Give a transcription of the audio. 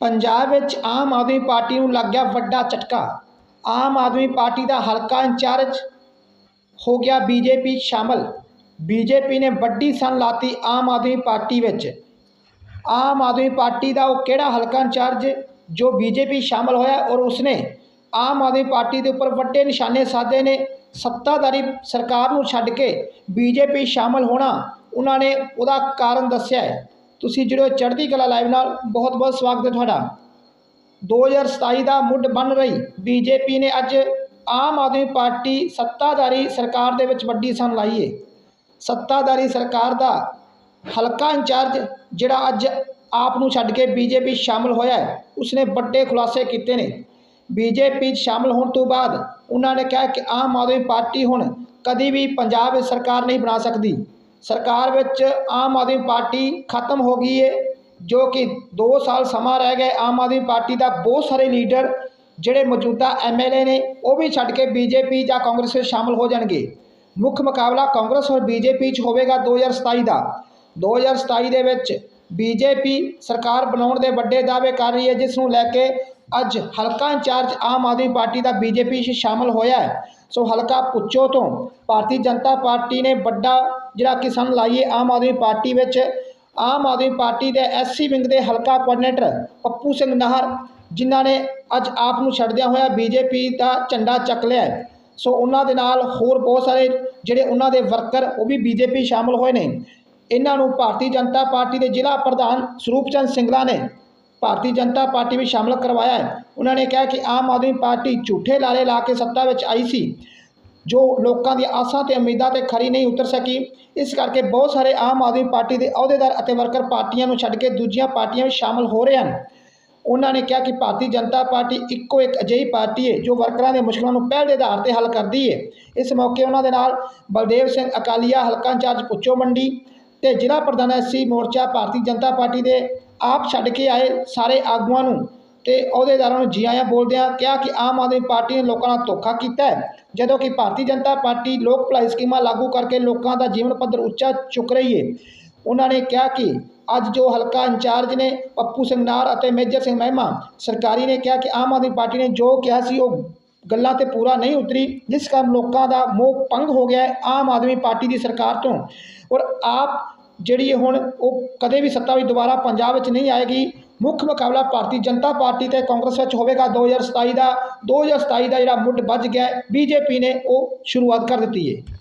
ਪੰਜਾਬ ਵਿੱਚ ਆਮ ਆਦਮੀ ਪਾਰਟੀ ਨੂੰ ਲੱਗ ਗਿਆ ਵੱਡਾ ਝਟਕਾ। ਆਮ ਆਦਮੀ ਪਾਰਟੀ ਦਾ ਹਲਕਾ ਇੰਚਾਰਜ ਹੋ ਗਿਆ ਬੀਜੇਪੀ ਸ਼ਾਮਲ। ਬੀਜੇਪੀ ਨੇ ਵੱਡੀ ਸਨ ਲਾਤੀ ਆਮ ਆਦਮੀ ਪਾਰਟੀ ਵਿੱਚ। ਆਮ ਆਦਮੀ ਪਾਰਟੀ ਦਾ ਉਹ ਕਿਹੜਾ ਹਲਕਾ ਇੰਚਾਰਜ ਜੋ ਬੀਜੇਪੀ ਸ਼ਾਮਲ ਹੋਇਆ ਔਰ ਉਸਨੇ ਆਮ ਆਦਮੀ ਪਾਰਟੀ ਦੇ ਉੱਪਰ ਵੱਡੇ ਨਿਸ਼ਾਨੇ ਸਾਧੇ ਨੇ, ਸੱਤਾਧਾਰੀ ਸਰਕਾਰ ਨੂੰ ਛੱਡ ਕੇ ਬੀਜੇਪੀ ਸ਼ਾਮਲ ਹੋਣਾ, ਉਹਨਾਂ ਨੇ ਉਹਦਾ ਕਾਰਨ ਦੱਸਿਆ ਹੈ। ਤੁਸੀਂ ਜਿਹੜੇ ਚੜ੍ਹਦੀ ਕਲਾ ਲਾਈਵ ਨਾਲ, ਬਹੁਤ ਬਹੁਤ ਸਵਾਗਤ ਹੈ ਤੁਹਾਡਾ। 2027 ਦਾ ਮੁੱਢ ਬਣ ਰਹੀ ਬੀਜੇਪੀ ਨੇ ਅੱਜ ਆਮ ਆਦਮੀ ਪਾਰਟੀ ਸੱਤਾਧਾਰੀ ਸਰਕਾਰ ਦੇ ਵਿੱਚ ਵੱਡੀ ਸਨ ਲਾਈ ਏ ਸੱਤਾਧਾਰੀ ਸਰਕਾਰ ਦਾ ਹਲਕਾ ਇੰਚਾਰਜ ਜਿਹੜਾ ਅੱਜ ਆਪ ਨੂੰ ਛੱਡ ਕੇ ਬੀਜੇਪੀ ਸ਼ਾਮਲ ਹੋਇਆ ਹੈ, ਉਸਨੇ ਵੱਡੇ ਖੁਲਾਸੇ ਕੀਤੇ ਨੇ। ਬੀਜੇਪੀ 'ਚ ਸ਼ਾਮਲ ਹੋਣ ਤੋਂ ਬਾਅਦ ਉਹਨਾਂ ਨੇ ਕਿਹਾ ਕਿ ਆਮ ਆਦਮੀ ਪਾਰਟੀ ਹੁਣ ਕਦੀ ਵੀ ਪੰਜਾਬ ਵਿੱਚ ਸਰਕਾਰ ਨਹੀਂ ਬਣਾ ਸਕਦੀ। ਸਰਕਾਰ ਵਿੱਚ ਆਮ ਆਦਮੀ ਪਾਰਟੀ ਖਤਮ ਹੋ ਗਈ ਹੈ ਜੋ ਕਿ 2 ਸਾਲ ਸਮਾਂ ਰਹਿ ਗਏ ਆਮ ਆਦਮੀ ਪਾਰਟੀ ਦਾ ਬਹੁਤ ਸਾਰੇ ਲੀਡਰ ਜਿਹੜੇ ਮੌਜੂਦਾ ਐਮਐਲਏ ਨੇ, ਉਹ ਵੀ ਛੱਡ ਕੇ ਬੀਜੇਪੀ ਜਾਂ ਕਾਂਗਰਸ ਵਿੱਚ ਸ਼ਾਮਲ ਹੋ ਜਾਣਗੇ। ਮੁੱਖ ਮੁਕਾਬਲਾ ਕਾਂਗਰਸ ਔਰ ਬੀਜੇਪੀ 'ਚ ਹੋਵੇਗਾ 2027 ਦਾ। 2027 ਦੇ ਵਿੱਚ ਬੀਜੇਪੀ ਸਰਕਾਰ ਬਣਾਉਣ ਦੇ ਵੱਡੇ ਦਾਅਵੇ ਕਰ ਰਹੀ ਹੈ ਜਿਸ ਨੂੰ ਲੈ ਕੇ ਅੱਜ ਹਲਕਾ ਇੰਚਾਰਜ ਆਮ ਆਦਮੀ ਪਾਰਟੀ ਦਾ ਬੀਜੇਪੀ 'ਚ ਸ਼ਾਮਲ ਹੋਇਆ ਹੈ। ਸੋ ਹਲਕਾ ਪੁੱਚੋ ਤੋਂ, ਭਾਰਤੀ ਜਨਤਾ ਪਾਰਟੀ ਨੇ ਵੱਡਾ ਜਿਹੜਾ ਕਿਸਾਨ ਲਾਈਏ ਆਮ ਆਦਮੀ ਪਾਰਟੀ ਵਿੱਚ, ਆਮ ਆਦਮੀ ਪਾਰਟੀ ਦੇ ਐਸਸੀ ਵਿੰਗ ਦੇ ਹਲਕਾ ਕੋਆਰਡੀਨੇਟਰ ਪੱਪੂ ਸਿੰਘ ਨਾਹਰ, ਜਿਨ੍ਹਾਂ ਨੇ ਅੱਜ ਆਪ ਨੂੰ ਛੱਡਦਿਆਂ ਹੋਇਆ ਬੀਜੇਪੀ ਦਾ ਝੰਡਾ ਚੱਕ ਲਿਆ ਹੈ। ਸੋ ਉਹਨਾਂ ਦੇ ਨਾਲ ਹੋਰ ਬਹੁਤ ਸਾਰੇ ਜਿਹੜੇ ਉਹਨਾਂ ਦੇ ਵਰਕਰ, ਉਹ ਵੀ ਬੀਜੇਪੀ ਸ਼ਾਮਲ ਹੋਏ ਨੇ। ਇਹਨਾਂ ਨੂੰ ਭਾਰਤੀ ਜਨਤਾ ਪਾਰਟੀ ਦੇ ਜ਼ਿਲ੍ਹਾ ਪ੍ਰਧਾਨ ਸਰੂਪ ਚੰਦ ਸਿੰਗਲਾ ਨੇ ਭਾਰਤੀ ਜਨਤਾ ਪਾਰਟੀ ਵਿੱਚ ਸ਼ਾਮਲ ਕਰਵਾਇਆ ਹੈ। ਉਹਨਾਂ ਨੇ ਕਿਹਾ ਕਿ ਆਮ ਆਦਮੀ ਪਾਰਟੀ ਝੂਠੇ ਲਾਰੇ ਲਾ ਕੇ ਸੱਤਾ ਵਿੱਚ ਆਈ ਸੀ, ਜੋ ਲੋਕਾਂ ਦੀਆਂ ਆਸਾਂ ਤੇ ਉਮੀਦਾਂ ਤੇ ਖਰੀ ਨਹੀਂ ਉਤਰ ਸਕੀ। ਇਸ ਕਰਕੇ ਬਹੁਤ ਸਾਰੇ ਆਮ ਆਦਮੀ ਪਾਰਟੀ ਦੇ ਅਹੁਦੇਦਾਰ ਅਤੇ ਵਰਕਰ ਪਾਰਟੀਆਂ ਨੂੰ ਛੱਡ ਕੇ ਦੂਜੀਆਂ ਪਾਰਟੀਆਂ ਵਿੱਚ ਸ਼ਾਮਲ ਹੋ ਰਹੇ ਹਨ। ਉਹਨਾਂ ਨੇ ਕਿਹਾ ਕਿ ਭਾਰਤੀ ਜਨਤਾ ਪਾਰਟੀ ਇੱਕੋ ਇੱਕ ਅਜਿਹੀ ਪਾਰਟੀ ਹੈ, ਜੋ ਵਰਕਰਾਂ ਦੇ ਮੁਸ਼ਕਲਾਂ ਨੂੰ ਪਹਿਲ ਦੇ ਆਧਾਰ ਤੇ ਹੱਲ ਕਰਦੀ ਹੈ। ਇਸ ਮੌਕੇ ਉਹਨਾਂ ਦੇ ਨਾਲ ਬਲਦੇਵ ਸਿੰਘ ਅਕਾਲੀਆ, ਹਲਕਾ ਇੰਚਾਰਜ ਪੁੱਚੋ ਮੰਡੀ ਤੇ ਜ਼ਿਲ੍ਹਾ ਪ੍ਰਧਾਨ ਐਸਸੀ ਮੋਰਚਾ, ਭਾਰਤੀ ਜਨਤਾ ਪਾਰਟੀ ਦੇ ਆਪ ਛੱਡ ਕੇ ਆਏ ਸਾਰੇ ਆਗੂਆਂ ਨੂੰ ਤੇ ਅਹੁਦੇਦਾਰਾਂ ਨੂੰ ਜੀ ਆਇਆਂ ਬੋਲਦਿਆਂ ਕਿਹਾ ਕਿ ਆਮ ਆਦਮੀ ਪਾਰਟੀ ਨੇ ਲੋਕਾਂ ਨਾਲ ਧੋਖਾ ਕੀਤਾ ਹੈ। ਜਦੋਂ ਕਿ ਭਾਰਤੀ ਜਨਤਾ ਪਾਰਟੀ ਲੋਕ ਭਲਾਈ ਸਕੀਮਾਂ ਲਾਗੂ ਕਰਕੇ ਲੋਕਾਂ ਦਾ ਜੀਵਨ ਪੱਧਰ ਉੱਚਾ ਚੁੱਕ ਰਹੀ ਹੈ। ਉਹਨਾਂ ਨੇ ਕਿਹਾ ਕਿ ਅੱਜ ਜੋ ਹਲਕਾ ਇੰਚਾਰਜ ਨੇ ਪੱਪੂ ਸਿੰਘ ਨਾਰ ਅਤੇ ਮੇਜਰ ਸਿੰਘ ਮਹਿਮਾ, ਸਰਕਾਰੀ ਨੇ ਕਿਹਾ ਕਿ ਆਮ ਆਦਮੀ ਪਾਰਟੀ ਨੇ ਜੋ ਕਿਹਾ ਸੀ ਉਹ ਗੱਲਾਂ ਤੇ ਪੂਰਾ ਨਹੀਂ ਉਤਰੀ, ਜਿਸ ਕਾਰਨ ਲੋਕਾਂ ਦਾ ਮੋਹ ਭੰਗ ਹੋ ਗਿਆ ਆਮ ਆਦਮੀ ਪਾਰਟੀ ਦੀ ਸਰਕਾਰ ਤੋਂ। ਔਰ ਆਪ ਜਿਹੜੀ ਹੁਣ ਉਹ ਕਦੇ ਵੀ ਸੱਤਾ ਵਿੱਚ ਦੁਬਾਰਾ ਪੰਜਾਬ ਵਿੱਚ ਨਹੀਂ ਆਏਗੀ, ਮੁੱਖ ਮੁਕਾਬਲਾ ਭਾਰਤੀ ਜਨਤਾ ਪਾਰਟੀ ਤੇ ਕਾਂਗਰਸ ਵਿੱਚ ਹੋਵੇਗਾ। 2027 ਦਾ 2027 ਦਾ ਜਿਹੜਾ ਮੁੱਢ ਵੱਜ ਗਿਆ ਬੀਜੇਪੀ ਨੇ ਉਹ ਸ਼ੁਰੂਆਤ ਕਰ ਦਿੱਤੀ ਹੈ।